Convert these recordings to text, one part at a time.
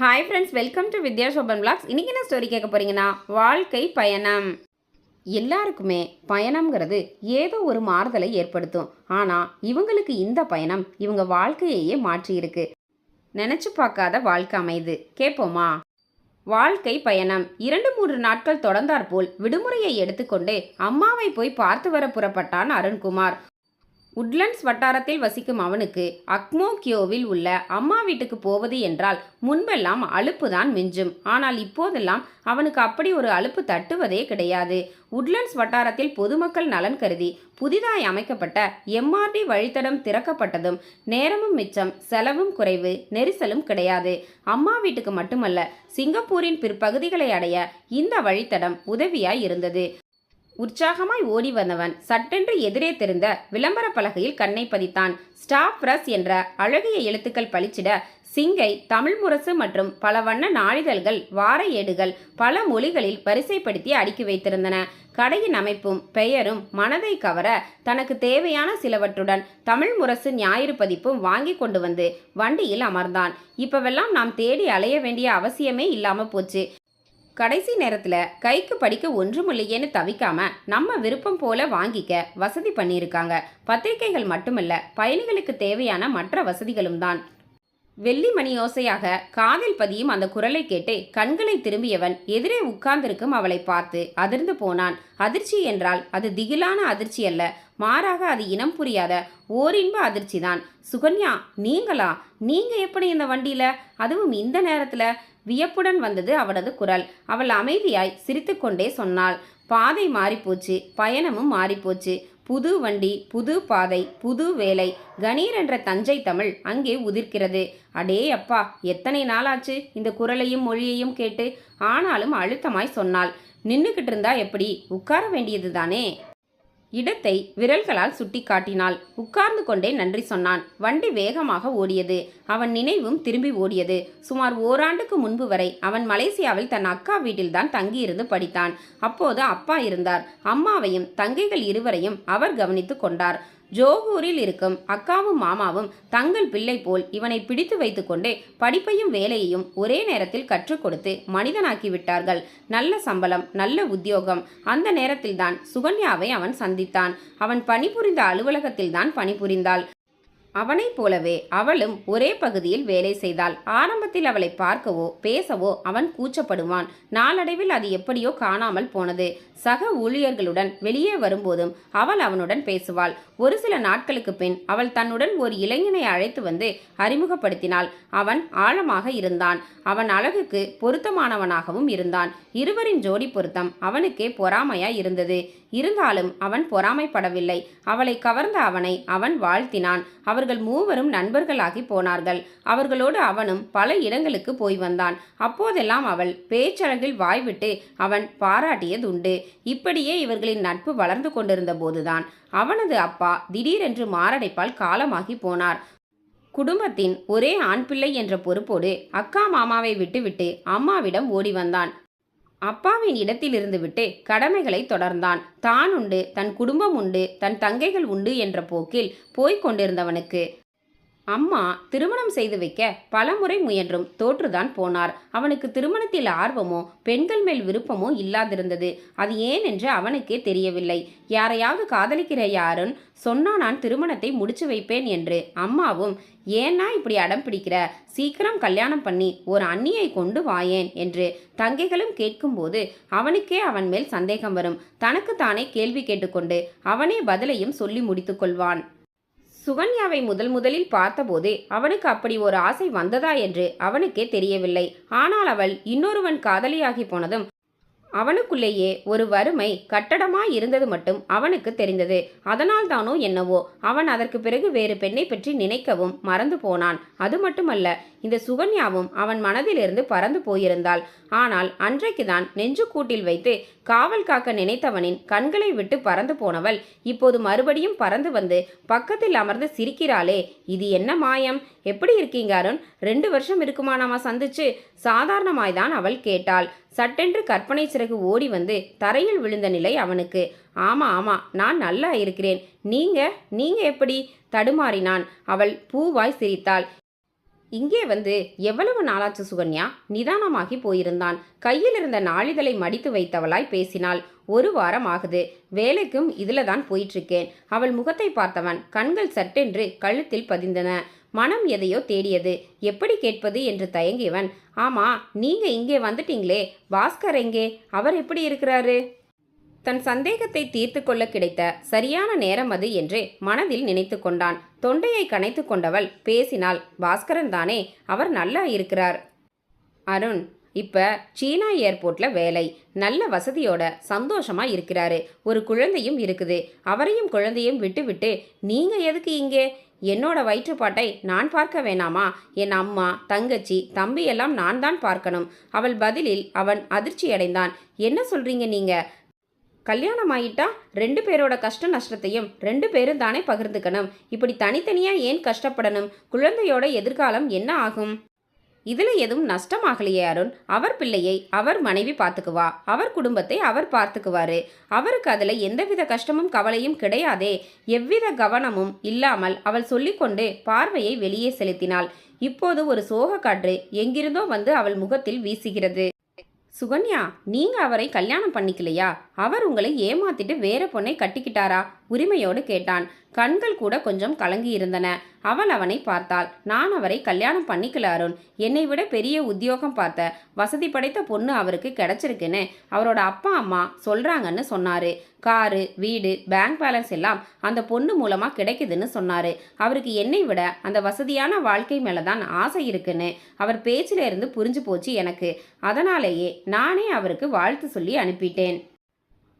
Hi friends welcome to Vidya Sobhan blogs இன்றைக்கி என்ன story கேட்க போகிறீங்கன்னா வாழ்க்கை பயணம். எல்லாருக்குமே பயணம்ங்கிறது ஏதோ ஒரு மாறுதலை ஏற்படுத்தும். ஆனால் இவங்களுக்கு இந்த பயணம் இவங்க வாழ்க்கையையே மாற்றியிருக்கு நினச்சி பார்க்காத வாழ்க்கை அமைது. கேட்போமா வாழ்க்கை பயணம். இரண்டு மூன்று நாட்கள் தொடர்ந்தாற்போல் விடுமுறையை எடுத்துக்கொண்டு அம்மாவை போய் பார்த்து வர புறப்பட்டான் அருண்குமார். உட்லண்ட்ஸ் வட்டாரத்தில் வசிக்கும் அவனுக்கு அக்மோக்கியோவில் உள்ள அம்மா வீட்டுக்கு போவது என்றால் முன்பெல்லாம் அலுப்புதான் மிஞ்சும். ஆனால் இப்போதெல்லாம் அவனுக்கு அப்படி ஒரு அலுப்பு தட்டுவதே கிடையாது. உட்லண்ட்ஸ் வட்டாரத்தில் பொதுமக்கள் நலன் கருதி புதிதாய் அமைக்கப்பட்ட எம்ஆர்டி வழித்தடம் திறக்கப்பட்டதும் நேரமும் மிச்சம் செலவும் குறைவு நெரிசலும் கிடையாது. அம்மா வீட்டுக்கு மட்டுமல்ல சிங்கப்பூரின் பிற்பகுதிகளை அடைய இந்த வழித்தடம் உதவியாய் இருந்தது. உற்சாகமாய் ஓடி வந்தவன் சட்டென்று எதிரே தெரிந்த விளம்பர பலகையில் கண்ணை பதித்தான். ஸ்டாப் பிரஸ் என்ற அழகிய எழுத்துக்கள் பளிச்சிட சிங்கை தமிழ் முரசு மற்றும் பல வண்ண நாளிதழ்கள் வார ஏடுகள் பல மொழிகளில் வரிசைப்படுத்தி அடுக்கி வைத்திருந்தன. கடையின் அமைப்பும் பெயரும் மனதை கவர தனக்கு தேவையான சிலவற்றுடன் தமிழ் முரசு ஞாயிறு பதிப்பும் வாங்கி கொண்டு வந்து வண்டியில் அமர்ந்தான். இப்பவெல்லாம் நாம் தேடி அலைய வேண்டிய அவசியமே இல்லாம போச்சு. கடைசி நேரத்தில் கைக்கு படிக்க ஒன்றுமில்லையேன்னு தவிக்காம நம்ம விருப்பம் போல வாங்கிக்க வசதி பண்ணியிருக்காங்க. பத்திரிகைகள் மட்டுமல்ல பயணிகளுக்கு தேவையான மற்ற வசதிகளும் தான். வெள்ளி மணி யோசையாக காதில் பதியும் அந்த குரலை கேட்டு கண்களை திரும்பியவன் எதிரே உட்கார்ந்திருக்கும் அவளை பார்த்து அதிர்ந்து போனான். அதிர்ச்சி என்றால் அது திகிலான அதிர்ச்சி அல்ல. மாறாக அது இனம் புரியாத ஓரின்ப அதிர்ச்சி தான் சுகன்யா நீங்களா? நீங்க எப்படி இந்த வண்டியில? அதுவும் இந்த நேரத்துல வியப்புடன் வந்தது அவளது குரல். அவள் அமைதியாய் சிரித்துக்கொண்டே சொன்னாள். பாதை மாறிப்போச்சு. பயணமும் மாறிப்போச்சு. புது வண்டி புது பாதை புது வேலை. கணீர் என்ற தஞ்சை தமிழ் அங்கே உதிர்க்கிறது. அடே அப்பா எத்தனை நாளாச்சு இந்த குரலையும் மொழியையும் கேட்டு? ஆனாலும் அழுத்தமாய் சொன்னாள். நின்றுக்கிட்டு இருந்தா எப்படி? உட்கார வேண்டியது தானே இடத்தை விரல்களால் சுட்டி காட்டினாள் உட்கார்ந்து கொண்டே நன்றி சொன்னான். வண்டி வேகமாக ஓடியது. அவன் நினைவும் திரும்பி ஓடியது. சுமார் ஓராண்டுக்கு முன்பு வரை அவன் மலேசியாவில் தன் அக்கா வீட்டில்தான் தங்கியிருந்து படித்தான். அப்போது அப்பா இருந்தார். அம்மாவையும் தங்கைகள் இருவரையும் அவர் கவனித்து கொண்டார். ஜோகூரில் இருக்கும் அக்காவும் மாமாவும் தங்கள் பிள்ளை போல் இவனை பிடித்து வைத்துக்கொண்டே படிப்பையும் வேலையையும் ஒரே நேரத்தில் கற்றுக் கொடுத்து மனிதனாக்கி விட்டார்கள். நல்ல சம்பளம் நல்ல உத்தியோகம். அந்த நேரத்தில்தான் சுகன்யாவை அவன் சந்தித்தான். அவன் பணிபுரிந்த அலுவலகத்தில்தான் பணிபுரிந்தாள். அவனைப் போலவே அவளும் ஒரே பகுதியில் வேலை செய்தாள். ஆரம்பத்தில் அவளை பார்க்கவோ பேசவோ அவன் கூச்சப்படுவான். நாளடைவில் அது எப்படியோ காணாமல் போனது. சக ஊழியர்களுடன் வெளியே வரும்போதும் அவள் அவனுடன் பேசுவாள். ஒரு சில நாட்களுக்கு பின் அவள் தன்னுடன் ஒரு இளைஞனை அழைத்து வந்து அறிமுகப்படுத்தினாள். அவன் ஆழமாக இருந்தான். அவன் அழகுக்கு பொருத்தமானவனாகவும் இருந்தான். இருவரின் ஜோடி பொருத்தம் அவனுக்கே பொறாமையாய் இருந்தது. இருந்தாலும் அவன் பொறாமைப்படவில்லை. அவளை கவர்ந்த அவனை அவன் வாழ்த்தினான். அவர்கள் மூவரும் நண்பர்களாகி போனார்கள். அவர்களோடு அவனும் பல இடங்களுக்கு போய் வந்தான். அப்போதெல்லாம் அவள் பேச்சழகில் வாய்விட்டு அவன் பாராட்டியதுண்டு. இப்படியே இவர்களின் நட்பு வளர்ந்து கொண்டிருந்த போதுதான். அவனது அப்பா திடீரென்று மாரடைப்பால் காலமாகி போனார். குடும்பத்தின் ஒரே ஆண் பிள்ளை என்ற பொறுப்போடு அக்கா மாமாவை விட்டுவிட்டு அம்மாவிடம் ஓடி வந்தான். அப்பாவின் இடத்திலிருந்து விட்டு கடமைகளை தொடர்ந்தான். தான் உண்டு தன் குடும்பம் உண்டு தன் தங்கைகள் உண்டு என்ற போக்கில் போய்க் கொண்டிருந்தவனுக்கு அம்மா திருமணம் செய்து வைக்க பலமுறை முயன்றும். தோற்றுதான் போனார். அவனுக்கு திருமணத்தில் ஆர்வமோ பெண்கள் மேல் விருப்பமோ இல்லாதிருந்தது. அது ஏன் என்று அவனுக்கே தெரியவில்லை. யாரையாவது காதலிக்கிற யாருன் சொன்னா நான் திருமணத்தை முடிச்சு வைப்பேன் என்று அம்மாவும் ஏன்னா இப்படி அடம் பிடிக்கிற? சீக்கிரம் கல்யாணம் பண்ணி ஒரு அண்ணியை கொண்டு வாயேன் என்று தங்கைகளும் கேட்கும்போது அவனுக்கே அவன் மேல் சந்தேகம் வரும். தனக்கு தானே கேள்வி கேட்டுக்கொண்டு அவனே பதிலையும் சொல்லி முடித்துக்கொள்வான். சுகன்யாவை முதல் முதலில் பார்த்தபோது அவனுக்கு அப்படி ஒரு ஆசை வந்ததா என்று அவனுக்கே தெரியவில்லை. ஆனால் அவள் இன்னொருவன் காதலியாகி போனதும் அவனுக்குள்ளேயே ஒரு வறுமை கட்டடமாய் இருந்தது மட்டும் அவனுக்கு தெரிந்தது. அதனால் தானோ என்னவோ அவன் அதற்கு பிறகு வேறு பெண்ணை பற்றி நினைக்கவும் மறந்து போனான். அது மட்டுமல்ல இந்த சுகன்யாவும் அவன் மனதிலிருந்து பறந்து போயிருந்தாள். ஆனால் அன்றைக்குதான் நெஞ்சுக்கூட்டில் வைத்து காவல் காக்க நினைத்தவனின் கண்களை விட்டு பறந்து போனவள் இப்போது மறுபடியும் பறந்து வந்து பக்கத்தில் அமர்ந்து சிரிக்கிறாளே இது என்ன மாயம்? எப்படி இருக்கீங்க அருண்? ரெண்டு வருஷம் இருக்குமா நாம சந்திச்சு? சாதாரணமாய்தான் அவள் கேட்டாள். சட்டென்று கற்பனை சிறகு ஓடி வந்து தரையில் விழுந்த நிலை அவனுக்கு. ஆமா ஆமா நான் நல்லா இருக்கிறேன். நீங்க நீங்க எப்படி? தடுமாறினான். அவள் பூவாய் சிரித்தாள். இங்கே வந்து எவ்வளவு நாளாச்சு சுகன்யா? நிதானமாகி போயிருந்தான். கையில் இருந்த நாளிதழை மடித்து வைத்தவளாய் பேசினாள். ஒரு வாரம் ஆகுது. வேலைக்கும் இதில் தான் போயிட்டிருக்கேன் அவள் முகத்தை பார்த்தவன் கண்கள் சட்டென்று கழுத்தில் பதிந்தன. மனம் எதையோ தேடியது. எப்படி கேட்பது என்று தயங்கியவன் ஆமா நீங்க இங்கே வந்துட்டீங்களே பாஸ்கர் எங்கே? அவர் எப்படி இருக்கிறாரு? தன் சந்தேகத்தை தீர்த்து கொள்ள கிடைத்த சரியான நேரம் அது என்று மனதில் நினைத்து கொண்டான். தொண்டையை கனைத்து கொண்டவள் பேசினாள் பாஸ்கரன் தானே அவர் நல்லா இருக்கிறார். அருண் இப்போ சீனா ஏர்போர்ட்ல வேலை. நல்ல வசதியோட சந்தோஷமா இருக்கிறாரு. ஒரு குழந்தையும் இருக்குது. அவரையும் குழந்தையும் விட்டு விட்டு நீங்க எதுக்கு இங்கே? என்னோட வயிற்றுப்பாட்டை நான் பார்க்க வேணாமா? என் அம்மா தங்கச்சி தம்பி எல்லாம் நான் தான் பார்க்கணும். அவள் பதிலில் அவன் அதிர்ச்சியடைந்தான் என்ன சொல்றீங்க நீங்க? கல்யாணம் ஆயிட்டா ரெண்டு பேரோட கஷ்ட நஷ்டத்தையும் ரெண்டு பேரும் தானே பகிர்ந்துக்கணும். இப்படி தனித்தனியா ஏன் கஷ்டப்படணும்? குழந்தையோட எதிர்காலம் என்ன ஆகும்? இதுல எதுவும் நஷ்டமாகலையே அருண். அவர் பிள்ளையை அவர் மனைவி பார்த்துக்குவா. அவர் குடும்பத்தை அவர் பார்த்துக்குவாரு. அவருக்கு அதுல எந்தவித கஷ்டமும் கவலையும் கிடையாதே. எவ்வித கவனமும் இல்லாமல் அவள் சொல்லிக்கொண்டு பார்வையை வெளியே செலுத்தினாள். இப்போது ஒரு சோக காற்று எங்கிருந்தோ வந்து அவள் முகத்தில் வீசுகிறது. சுகன்யா நீங்க அவரை கல்யாணம் பண்ணிக்கலையா? அவர் உங்களை ஏமாத்திட்டு வேற பொண்ணை கட்டிக்கிட்டாரா? உரிமையோடு கேட்டான். கண்கள் கூட கொஞ்சம் கலங்கி இருந்தன. அவள் அவனை பார்த்தாள். நான் அவரை கல்யாணம் பண்ணிக்கல அருண். என்னை விட பெரிய உத்தியோகம் பார்த்த வசதி படைத்த பொண்ணு அவருக்கு கிடைச்சிருக்குன்னு அவரோட அப்பா அம்மா சொல்றாங்கன்னு சொன்னாரு. காரு வீடு பேங்க் பேலன்ஸ் எல்லாம் அந்த பொண்ணு மூலமா கிடைக்குதுன்னு சொன்னாரு. அவருக்கு என்னை விட அந்த வசதியான வாழ்க்கை மேல தான் ஆசை இருக்குன்னு அவர் பேச்சில இருந்து புரிஞ்சு போச்சு எனக்கு. அதனாலேயே நானே அவருக்கு வாழ்த்து சொல்லி அனுப்பிட்டேன்.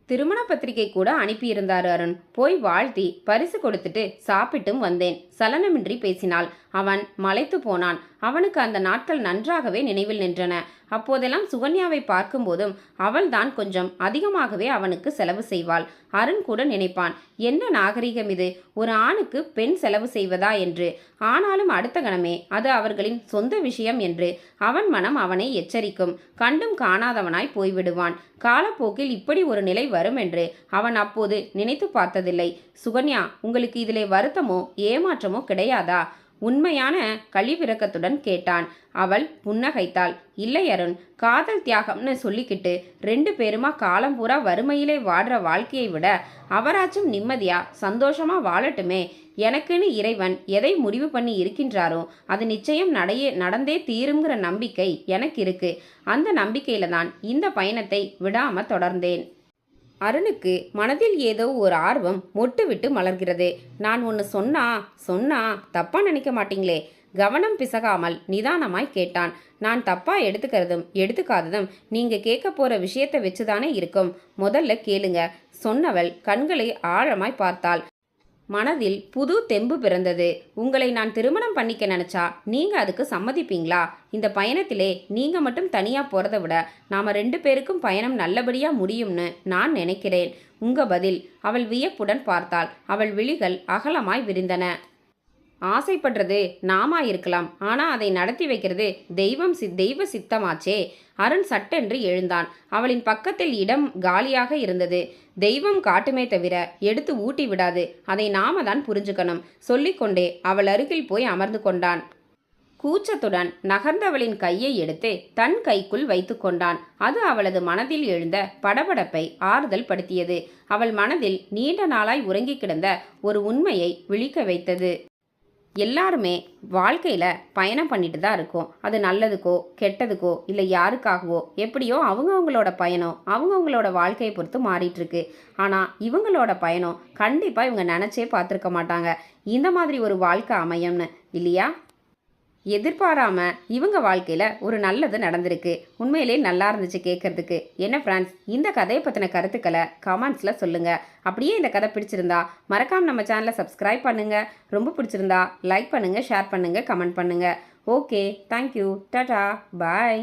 திருமண பத்திரிகை கூட அனுப்பியிருந்தார் அருண். போய் வாழ்த்தி பரிசு கொடுத்துட்டு சாப்பிட்டும் வந்தேன். சலனமின்றி பேசினாள். அவன் மலைத்து போனான். அவனுக்கு அந்த நாட்கள் நன்றாகவே நினைவில் நின்றன. அப்போதெல்லாம் சுகன்யாவை பார்க்கும்போதும் அவள்தான் கொஞ்சம் அதிகமாகவே அவனுக்கு செலவு செய்வாள். அருண் கூட நினைப்பான் என்ன நாகரிகம் இது? ஒரு ஆணுக்கு பெண் செலவு செய்வதா என்று. ஆனாலும் அடுத்த கணமே அது அவர்களின் சொந்த விஷயம் என்று. அவன் மனம் அவனை எச்சரிக்கும். கண்டும் காணாதவனாய் போய்விடுவான். காலப்போக்கில் இப்படி ஒரு நிலை வரும் என்று அவன் அப்போது நினைத்து பார்த்ததில்லை. சுகன்யா உங்களுக்கு இதிலே வருத்தமோ ஏமாற்றமோ கிடையாதா? உண்மையான கழிவிறக்கத்துடன் கேட்டான். அவள் புன்னகைத்தாள். இல்லை அருண் காதல் தியாகம்னு சொல்லிக்கிட்டு ரெண்டு பேருமா காலம் பூரா வறுமையிலே வாடுற வாழ்க்கையை விட அவராச்சும் நிம்மதியா சந்தோஷமா வாழட்டுமே. எனக்குன்னு இறைவன் எதை முடிவு பண்ணி இருக்கின்றாரோ அது நிச்சயம் நடைய நடந்தே தீருங்கிற நம்பிக்கை எனக்கு இருக்கு. அந்த நம்பிக்கையில தான் இந்த பயணத்தை விடாம தொடர்ந்தேன். அருணுக்கு மனதில் ஏதோ ஒரு ஆர்வம் மொட்டு விட்டு மலர்கிறது. நான் ஒன்று சொன்னா சொன்னா தப்பா நினைக்க மாட்டீங்களே. கவனம் பிசகாமல் நிதானமாய் கேட்டான். நான் தப்பா எடுத்துக்கிறதும் எடுத்துக்காததும் நீங்க கேட்க போற விஷயத்தை வச்சுதானே இருக்கும். முதல்ல கேளுங்க. சொன்னவள் கண்களை ஆழமாய் பார்த்தாள். மனதில் புது தெம்பு பிறந்தது. உங்களை நான் திருமணம் பண்ணிக்க நினைச்சா நீங்க அதுக்கு சம்மதிப்பீங்களா? இந்த பயணத்திலே நீங்க மட்டும் தனியா போகிறத விட நாம ரெண்டு பேருக்கும் பயணம் நல்லபடியா முடியும்னு நான் நினைக்கிறேன். உங்க பதில் அவள் வியப்புடன் பார்த்தாள். அவள் விழிகள் அகலமாய் விரிந்தன. ஆசைப்படுறது நாமா இருக்கலாம் ஆனா அதை நடத்தி வைக்கிறது தெய்வம் சி தெய்வ சித்தமாச்சே. அருண் சட்டென்று எழுந்தான். அவளின் பக்கத்தில் இடம் காலியாக இருந்தது. தெய்வம் காட்டுமே தவிர எடுத்து ஊட்டி விடாது. அதை நாம தான் புரிஞ்சுக்கணும். சொல்லிக்கொண்டே அவள் அருகில் போய் அமர்ந்து கொண்டான். கூச்சத்துடன் நகர்ந்தவளின் கையை எடுத்து தன் கைக்குள் வைத்து கொண்டான். அது அவளது மனதில் எழுந்த படபடப்பை ஆறுதல் படுத்தியது. அவள் மனதில் நீண்ட நாளாய் உறங்கி கிடந்த ஒரு உண்மையை விழிக்க வைத்தது. எல்லாருமே வாழ்க்கையில் பயணம் பண்ணிட்டு தான் இருக்கோம். அது நல்லதுக்கோ கெட்டதுக்கோ இல்லை யாருக்காகவோ எப்படியோ அவங்கவுங்களோட பயணம் அவங்கவுங்களோட வாழ்க்கையை பொறுத்து மாறிட்டுருக்கு ஆனால் இவங்களோட பயணம் கண்டிப்பாக இவங்க நினச்சே பார்த்துருக்க மாட்டாங்க. இந்த மாதிரி ஒரு வாழ்க்கை அமையும்னு இல்லையா? எதிர்பாராம இவங்க வாழ்க்கையில் ஒரு நல்லது நடந்திருக்கு. உண்மையிலே நல்லா இருந்துச்சு கேட்கறதுக்கு என்ன ஃப்ரெண்ட்ஸ் இந்த கதையை பற்றின கருத்துக்களை கமெண்ட்ஸில் சொல்லுங்கள் அப்படியே இந்த கதை பிடிச்சிருந்தா மறக்காம நம்ம சேனலை சப்ஸ்கிரைப் பண்ணுங்கள் ரொம்ப பிடிச்சிருந்தா லைக் பண்ணுங்கள் ஷேர் பண்ணுங்கள் கமெண்ட் பண்ணுங்கள் ஓகே தேங்க்யூ டாடா பாய்